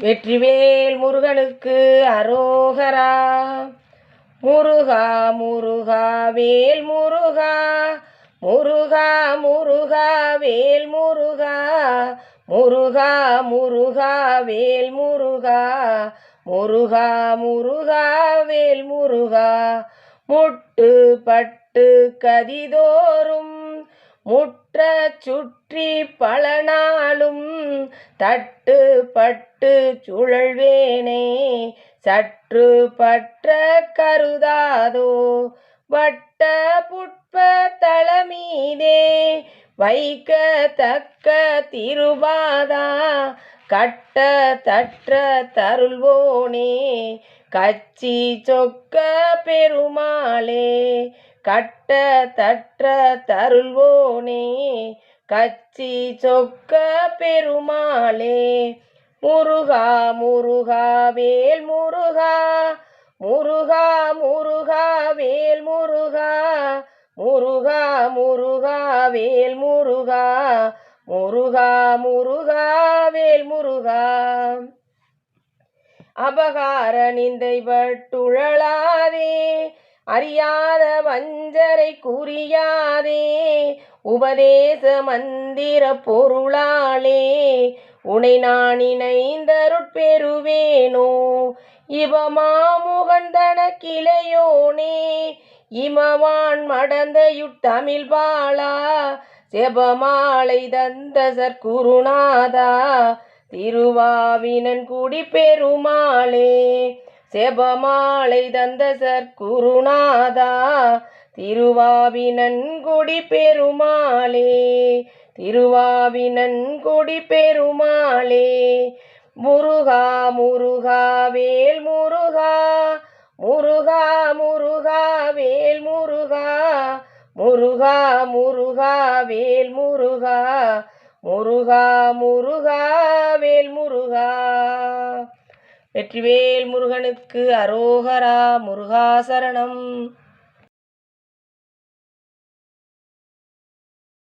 வெற்றிவேல் முருகனுக்கு அரோகரா. முருகா முருகா வேல் முருகா. முருகா முருகா வேல் முருகா. முருகா முருகா வேல் முருகா. முருகா முருகா வேல் முருகா. முட்டு பட்டு கதிதோறும் முற்ற சுற்றி பலனா தட்டு பட்டு சுழல்வேனே சற்று பற்ற கருதாதோ வட்ட புட்ப தளமீதே வைக்கத்தக்க திருபாதா கட்ட தற்ற தருள்வோனே கச்சி சொக்க பெருமாளே கட்ட தற்ற தருள்வோனே கச்சி சொக்க பெருமாளே முருகா முருகா வேல் முருகா முருகா முருகா வேல் முருகா முருகா முருகா வேல் முருகா முருகா முருகா வேல் முருகா. அபகார நிந்தை பட்டுழலாதே அறியாத வஞ்சரை குறியாதே உபதேச மந்திர பொருளாலே உனை நான் இணைந்தருட்பெறுவேனோ இவமாமுகந்தன கிளையோனே இமவான் மடந்தையுட்டமிழ் பாலா செபமாலை தந்த சற்குருநாதா திருவாவினன் குடி பெருமாளே செபமாலை தந்த சற்குருநாதா திருவாவி குடி பெருமாளே திருவாவி குடி பெருமாளே. முருகா முருகா வேல் முருகா முருகா முருகா வேல் முருகா முருகா முருகா வேல் முருகா முருகா முருகா வேல் முருகா. வெற்றிவேல் முருகனுக்கு அரோகரா முருகாசரணம்.